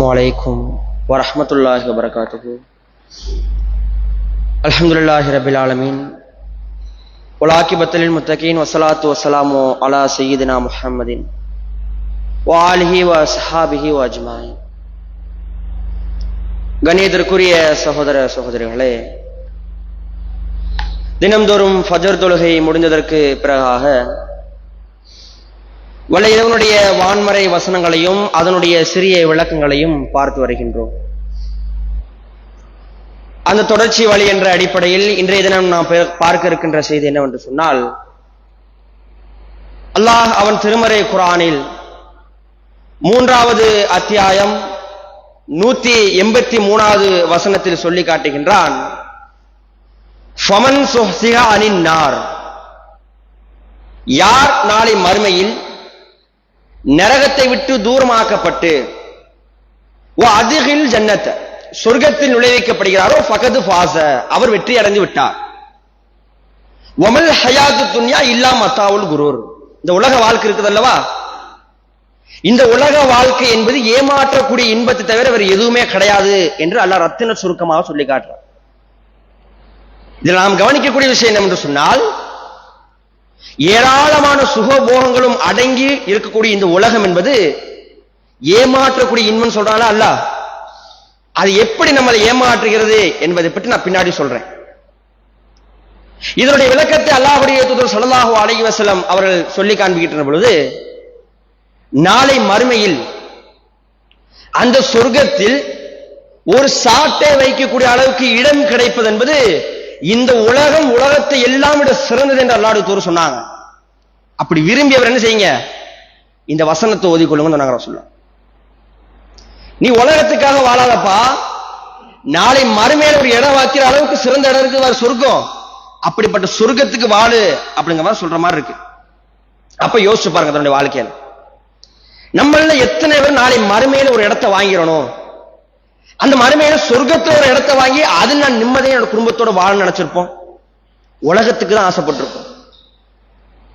வலைக்கும் வரமத்துல்லாஹி வபரகாத்துகு அலமதுல்லாஹி ரபில் ஆலமீன் உலாக்கிபத்தலின் முத்தகீன் வசலாத்து வசலாமோ அலா சையீதினா முஹம்மதின் வாலிஹி வ சஹாபிஹி வ அஜ்மாயின் சகோதர சகோதரிகளே தினம்தோறும் ஃபஜர் தொழுகை முடிந்ததற்கு பிறகாக வல்ல வான்மறை வசனங்களையும் அதனுடைய சிறிய விளக்கங்களையும் பார்த்து வருகின்றோம். அந்த தொடர்ச்சி வழி என்ற அடிப்படையில் இன்றைய தினம் நாம் பார்க்க இருக்கின்ற செய்தி என்னவென்று சொன்னால் அல்லாஹ் அவன் திருமறை குரானில் மூன்றாவது அத்தியாயம் நூத்தி எண்பத்தி மூணாவது வசனத்தில் சொல்லி காட்டுகின்றான் நார் யார் நாளை மறுமையில் நரகத்தை விட்டு தூரமாக்கப்பட்டு ஓ அதிகில் ஜன்னத் சொர்க்கத்தில் நுழைவிக்கப்படுகிறாரோ ஃபகது ஃபாச அவர் வெற்றி அடைந்து விட்டார். ஒமல் ஹயாத்து துன்யா இல்லா மத்தாவுல் குரூர். இந்த உலக வாழ்க்கை இருக்குது அல்லவா இந்த உலக வாழ்க்கை என்பது ஏமாற்றக்கூடிய இன்பத்தை தவிர வேறு எதுவுமே கிடையாது என்று அல்லாஹ் ரத்தின சுருக்கமாக சொல்லி காட்டுறார் இதில் நாம் கவனிக்கக்கூடிய விஷயம் என்று சொன்னால் ஏராளமான சுகபோகங்களும் அடங்கி இருக்கக்கூடிய இந்த உலகம் என்பது ஏமாற்றக்கூடிய இன்பம் சொல்றாங்களா அல்ல. அது எப்படி நம்மளை ஏமாற்றுகிறது என்பதை பற்றி நான் பின்னாடி சொல்றேன். இதனுடைய விளக்கத்தை அல்லாஹுடைய தூதர் ஸல்லல்லாஹு அலைஹி வசலம் அவர்கள் சொல்லி காண்பிக்கின்ற பொழுது நாளை மறுமையில் அந்த சொர்க்கத்தில் ஒரு சாட்டை வைக்கக்கூடிய அளவுக்கு இடம் கிடைப்பது என்பது இந்த உலகம் உலகத்தை எல்லாம் விட சிறந்தது என்று அல்லாடு தூர் சொன்னாங்க. அப்படி விரும்பியவர் என்ன செய்யுங்க? இந்த வசனத்தை ஓதிக்கொள்ளுங்க சொன்னாங்க சொல்ல நீ உலகத்துக்காக வாழாதப்பா. நாளை மறுமையில ஒரு இடம் வாக்கிற அளவுக்கு சிறந்த இடம் இருக்கு வேற சொர்க்கம். அப்படிப்பட்ட சொர்க்கத்துக்கு வாழு அப்படிங்கிற மாதிரி சொல்ற மாதிரி இருக்கு. அப்ப யோசிச்சு பாருங்க தன்னுடைய வாழ்க்கையில. நம்மள எத்தனை பேர் நாளை மறுமையில ஒரு இடத்தை வாங்கிடணும்? அந்த மறுமையில சொர்க்கத்துல ஒரு இடத்த வாங்கி அதில் நான் நிம்மதியை என்னோட குடும்பத்தோட வாழ நினைச்சிருப்போம். உலகத்துக்கு தான் ஆசைப்பட்டிருப்போம்.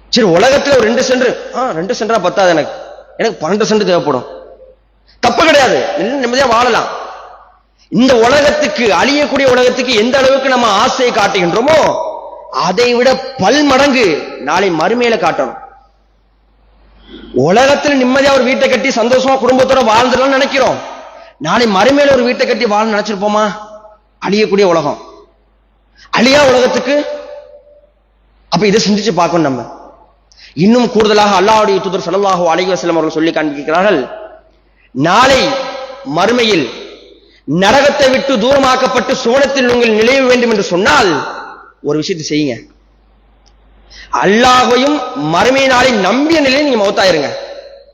சரி உலகத்துல ஒரு ரெண்டு சென்ட் ஆ ரெண்டு சென்டரா பத்தாது எனக்கு. எனக்கு பன்னெண்டு சென்ட் தேவைப்படும். தப்பு கிடையாது. நிம்மதியா வாழலாம். இந்த உலகத்துக்கு அழியக்கூடிய உலகத்துக்கு எந்த அளவுக்கு நம்ம ஆசையை காட்டுகின்றோமோ அதை விட பல் மடங்கு நாளை மறுமையில காட்டணும். உலகத்துல நிம்மதியா ஒரு வீட்டை கட்டி சந்தோஷமா குடும்பத்தோட வாழ்ந்துடலாம்னு நினைக்கிறோம். நாளை மறுமையில ஒரு வீட்டை கட்டி வாழ நினைச்சிருப்போமா? அழியக்கூடிய உலகம். அழியா உலகத்துக்கு அப்ப இதை சிந்திச்சு பார்க்கணும் நம்ம. இன்னும் கூடுதலாக அல்லாவுடைய தூதர் ஸல்லல்லாஹு அலைஹி அவர்கள் சொல்லி காண்பிக்கிறார்கள் நாளை மறுமையில் நரகத்தை விட்டு தூரமாக்கப்பட்டு சோனத்தில் உங்கள் நிலைய வேண்டும் என்று சொன்னால் ஒரு விஷயத்தை செய்யுங்க. அல்லாஹையும் மறுமை நாளை நம்பிய நிலையில் நீங்க மௌத்தாயிருங்க.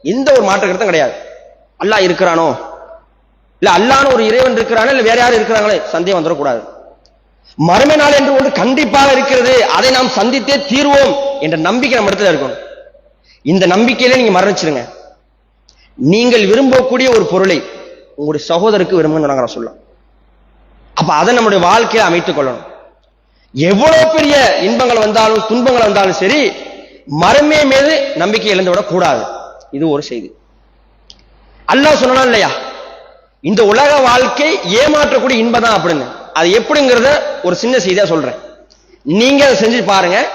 எந்த ஒரு மாற்ற கருத்தும் கிடையாது. அல்லாஹ் இருக்கிறானோ? இல்ல அல்லான்னு ஒரு இறைவன் இருக்கிறானோ இல்ல வேற யாரும் இருக்கிறாங்களே? சந்தேகம் வந்துடக்கூடாது. மறுமை நாள் என்று ஒன்று கண்டிப்பாக இருக்கிறது. அதை நாம் சந்தித்தே தீர்வோம் என்ற நம்பிக்கை நம்ம இடத்துல இருக்கணும். இந்த நம்பிக்கையில நீங்க மரணிச்சிருங்க. நீங்கள் விரும்பக்கூடிய ஒரு பொருளை உங்களுடைய சகோதரருக்கு விரும்புங்க சொல்லலாம் அப்ப அதை நம்முடைய வாழ்க்கையை அமைத்துக் கொள்ளணும். எவ்வளவு பெரிய இன்பங்கள் வந்தாலும் துன்பங்கள் வந்தாலும் சரி மறுமை மீது நம்பிக்கை இழந்து விடக்கூடாது இது ஒரு செய்தி. அல்லாஹ் சொன்னா இல்லையா? இந்த உலக வாழ்க்கை ஏமாற்றக்கூடிய இன்பம் தான் அப்படிங்க. அது எப்படிங்கிறத ஒரு சின்ன செய்தியா சொல்றேன். நீங்க அதை செஞ்சு பாருங்க.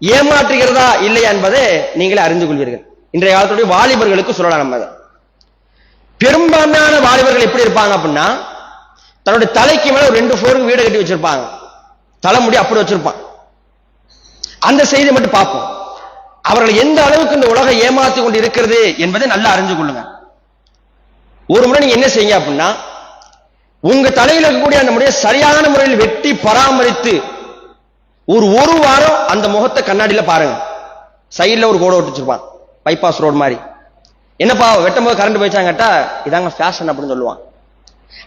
ஏமாற்றுகிறதா இல்லையா என்பதை நீங்களே அறிந்து கொள்வீர்கள். இன்றைய காலத்துடைய வாலிபர்களுக்கு சொல்லலாம் நம்ம அதை பெரும்பான்மையான வாலிபர்கள் எப்படி இருப்பாங்க அப்படின்னா தன்னுடைய தலைக்கு மேல ஒரு ரெண்டு ஃபோருக்கு வீடு கட்டி வச்சிருப்பாங்க. தலைமுடி அப்படி வச்சிருப்பான். அந்த செய்தி மட்டும் பார்ப்போம். அவர்கள் எந்த அளவுக்கு இந்த உலகம் ஏமாத்தி கொண்டு இருக்கிறது என்பதை நல்லா அறிஞ்சு கொள்ளுங்க. ஒரு முறை நீங்க என்ன செய்யுங்க அப்படின்னா உங்க தலையில் இருக்கக்கூடிய அந்த முறையை சரியான முறையில் வெட்டி பராமரித்து ஒரு ஒரு வாரம் அந்த முகத்தை கண்ணாடியில பாருங்க. சைடில் ஒரு கோடை ஒட்டிச்சிருப்பான் பைபாஸ் ரோடு மாதிரி. என்னப்பா வெட்டும் போது கரண்ட் போயிச்சாங்கட்டா இதாங்க ஃபேஷன் அப்படின்னு சொல்லுவான்.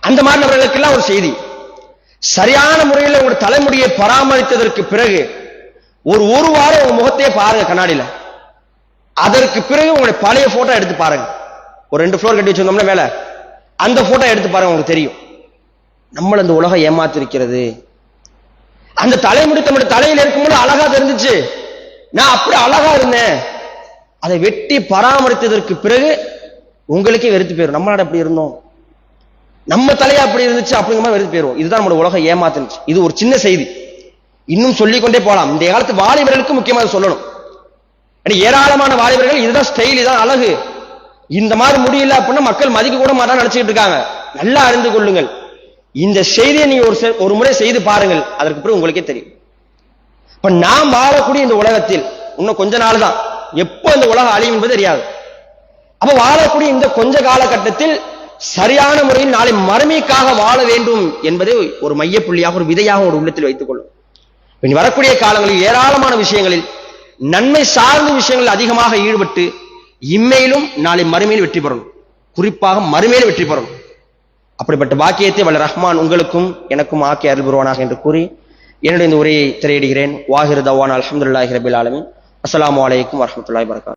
அந்த மாதிரி நபர்களுக்கெல்லாம் ஒரு செய்தி. சரியான முறையில் உங்க தலைமுடியை பராமரித்ததற்கு பிறகு ஒரு ஒரு வாரம் உங்க முகத்தையே பாருங்க கண்ணாடியில. அதற்கு பிறகு உங்களுடைய பழைய போட்டோ எடுத்து பாருங்க. ஒரு ரெண்டு ஃப்ளோர் கட்டி வச்சிருந்தோம்னா மேல அந்த போட்டோ எடுத்து பாருங்க உங்களுக்கு தெரியும். நம்மள இந்த உலகம் ஏமாத்திருக்கிறது. அந்த தலைமுடி நம்முடைய தலையில் இருக்கும்போது அழகா தெரிஞ்சுச்சு. நான் அப்படி அழகா இருந்தேன். அதை வெட்டி பராமரித்ததற்கு பிறகு உங்களுக்கே வெறுத்து போயிடும் நம்மளாட அப்படி இருந்தோம். நம்ம தலையா அப்படி இருந்துச்சு அப்படிங்கிற மாதிரி வெறுத்து போயிடும் இதுதான் நம்மளோட உலகம் ஏமாத்துனுச்சு. இது ஒரு சின்ன செய்தி. இன்னும் சொல்லிக்கொண்டே போகலாம் இந்த காலத்து வாலிபர்களுக்கு முக்கியமாக சொல்லணும். ஏராளமான வாலிபர்கள் இதுதான் ஸ்டைல் இதான் அழகு. இந்த மாதிரி முடியல அப்படின்னா மக்கள் மதிக்க கூட மாட்டான்னு நினைச்சிட்டு இருக்காங்க. நல்லா அறிந்து கொள்ளுங்கள். இந்த செய்தியை நீங்க ஒரு செ- ஒரு முறை செய்து பாருங்கள். அதற்கு பிறகு உங்களுக்கே தெரியும். இப்ப நாம் வாழக்கூடிய இந்த உலகத்தில் இன்னும் கொஞ்ச நாள் தான். எப்போ இந்த உலகம் அழியும் என்பது தெரியாது. அப்ப வாழக்கூடிய இந்த கொஞ்ச காலகட்டத்தில் சரியான முறையில் நாளை மறுமைக்காக வாழ வேண்டும் என்பதை ஒரு மையப்புள்ளியாக ஒரு விதையாக ஒரு உள்ளத்தில் வைத்துக் கொள்ளும். இனி வரக்கூடிய காலங்களில் ஏராளமான விஷயங்களில் நன்மை சார்ந்த விஷயங்களில் அதிகமாக ஈடுபட்டு இம்மையிலும் நாளை மறுமையில் வெற்றி பெறணும் குறிப்பாக மறுமையில் வெற்றி பெறணும் அப்படிப்பட்ட பாக்கியத்தை வல்ல ரஹ்மான் உங்களுக்கும் எனக்கும் ஆக்கி அருள்புருவானாக என்று கூறி என்னுடைய இந்த உரையை திரையிடுகிறேன். வாஹிர் தவான் அலமதுல்லாஹி ரபில் ஆலமின். அஸ்லாம் அலைக்கும் வரஹ்மத்துல்லாஹி வரகாத்